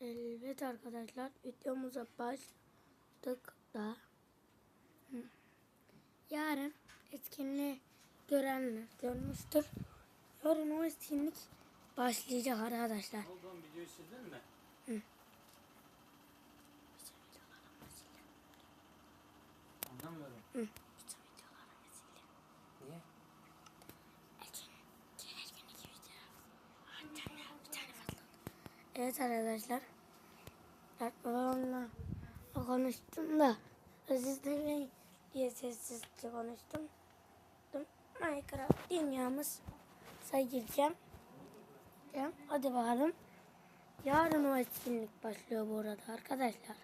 Evet arkadaşlar videomuza başladık da Hı. yarın etkinliği görenler görmüştür. Yarın o etkinlik başlayacak arkadaşlar. Oğlum videoyu sildin mi? Anlamıyorum. Hı. Evet arkadaşlar. Babamla konuştum da siz dinleyin diye sessizce konuştum. Minecraft dünyamız gireceğim. Hadi bakalım. Yarın o etkinlik başlıyor bu arada arkadaşlar.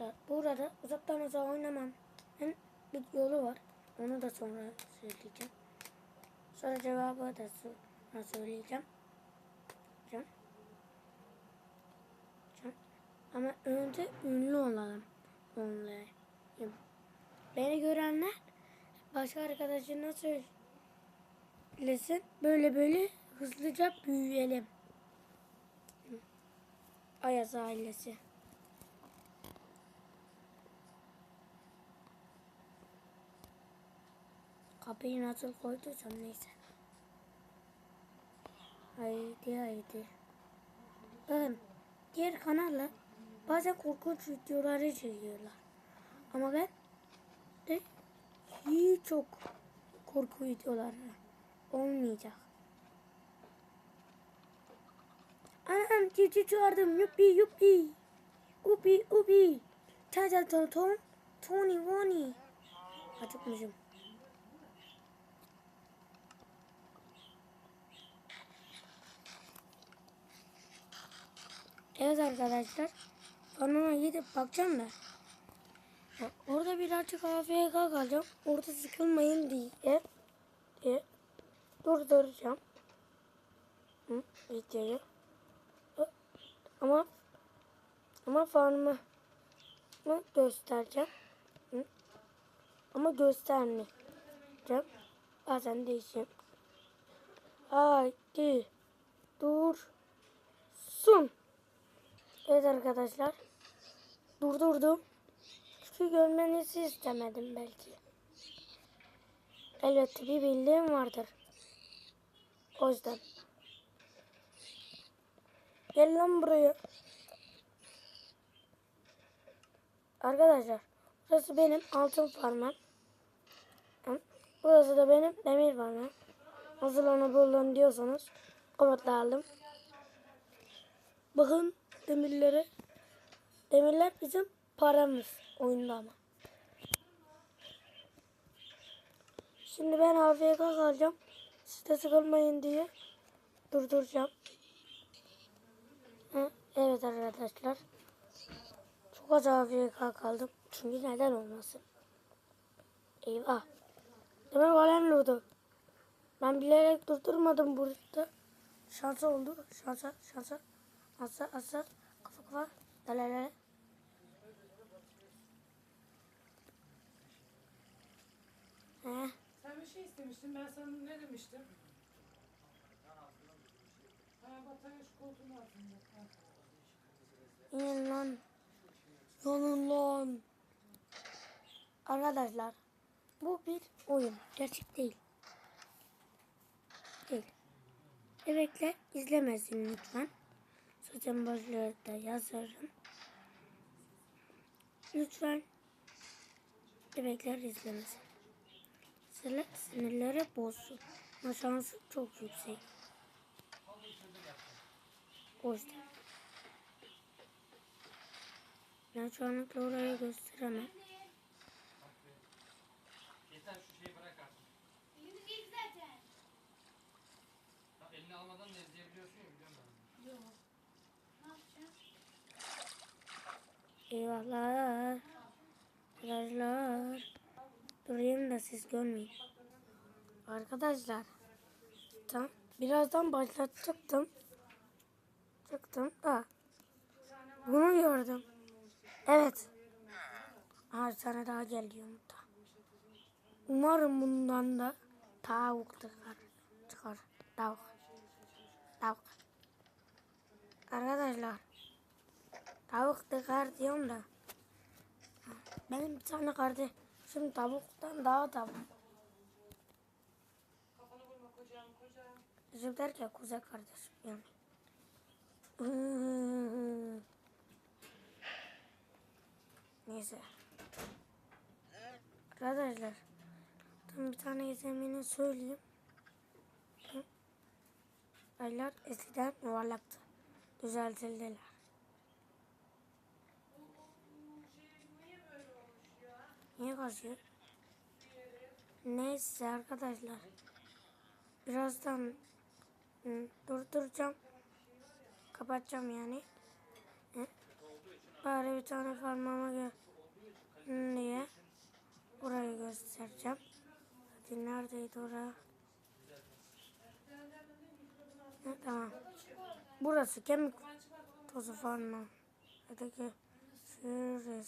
Arkadaşlar, Bu uzaktan uzağa oynamam. Hem bir yolu var. Onu da sonra söyleyeceğim. Sonra cevabı da sonra söyleyeceğim. Can. Ama önce ünlü olalım. Onları. Beni görenler başka arkadaşına söylesin. Böyle böyle hızlıca büyüyelim. Ayaz ailesi. Kapıyı nasıl koyduysam neyse. Haydi haydi. Bakın diğer kanallar bazen korkunç videoları çekiyorlar. Ama ben de hiç çok korku videoları olmayacak. Anam cici çağırdım yuppi yuppi. Upi upi. Çaca ton ton. Tony Wony. Acıkmışım. Evet arkadaşlar. Sonuna gidip bakacağım. Ya Orada birazcık AFK kalacağım. Orada sıkılmayın diye. diye durduracağım. Hı, videoyu. Ama ama farmı mı göstereceğim. Hı. Ama göstermeyeceğim. Bazen değişeyim. Haydi. Dursun. Evet arkadaşlar. Durdurdum. Çünkü görmenizi istemedim belki. Elbette bir bildiğim vardır. O yüzden. Gel lan buraya. Arkadaşlar. Burası benim altın farmım. Burası da benim demir farmım. Nasıl onu buldun diyorsanız komutlayalım. Bakın demirlere. Demirler bizim paramız oyunda ama. Şimdi ben AFK kalacağım. Siz de sıkılmayın diye durduracağım. Hı, evet arkadaşlar. Çok az AFK kaldım. Çünkü neden olmasın? Eyvah. Demir golem vurdu. Ben bilerek durdurmadım burada. Şansa oldu. Şansa, şansa. Asa, asa. Kafa kafa. Lalalala. He. İstemiştin. Ben sana ne demiştim? Ha batarya şu koltuğun altında. Ha. İnin lan. Yolun lan. Arkadaşlar. Bu bir oyun. Gerçek değil. Değil. Bebekler izlemesin lütfen. Sosyal başlığı da yazarım. Lütfen bebekler izlemesin. Sinir, sinirleri bozsun. Ama şansı çok yüksek. O yüzden. Ben şu anlıkla orayı gösteremem. Yeter şu şeyi bırak artık. Yüzük zaten. Ya elini almadan da izleyebiliyorsun ya biliyorum ben. Yok. Ne yapacağım? Eyvahlar. Arkadaşlar. Durayım da siz görmeyin. Arkadaşlar. Tam birazdan başlatacaktım. Çıktım da. Bunu gördüm. Evet. Her tane daha geliyor da. Umarım bundan da tavuk çıkar. Çıkar. Tavuk. Tavuk. Arkadaşlar tavuk dıkar diyorum da benim bir tane kardeşim tavuktan daha tavuk. Bizim derken kuzey kardeşim yani. Hmm. Neyse. Arkadaşlar tam bir tane gizemini söyleyeyim. Aylar eskiden yuvarlaktı. Düzeltildiler. Niye kazıyor? Neyse arkadaşlar. Birazdan durduracağım. Kapatacağım yani. Bari bir tane parmağıma gö diye. Burayı göstereceğim. Hadi neredeydi ora? Hı, tamam. Burası kemik tozu falan. Hadi görüşürüz.